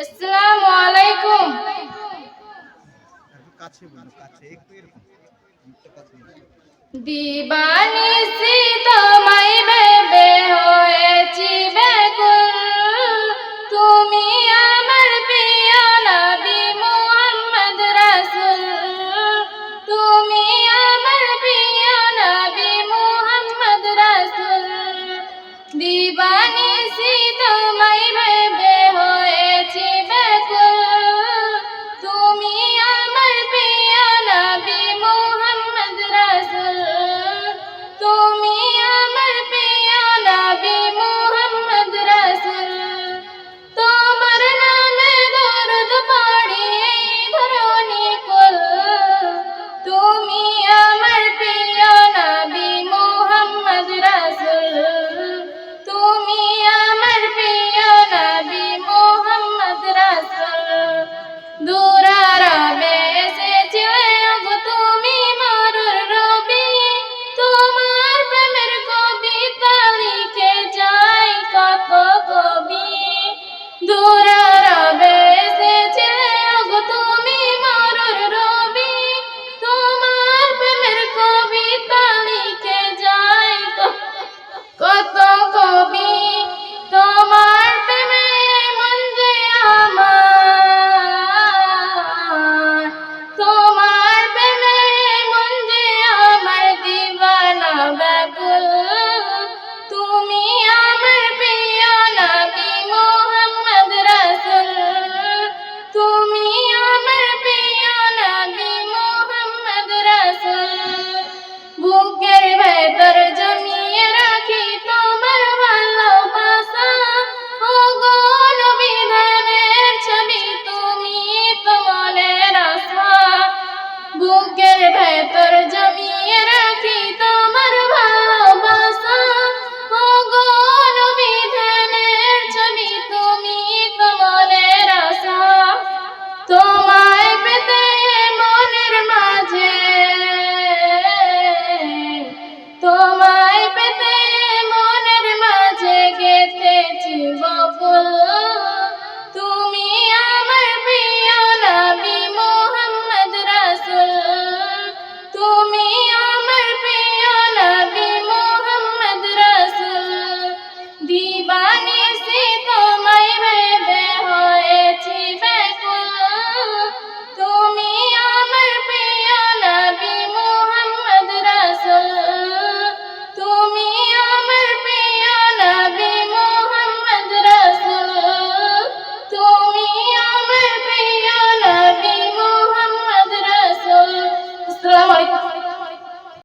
আসসালামু আলাইকুম কাছে বলো কাছে একটু এরকম দিবানি সি নিয়ে। দিবানিসি তোমায়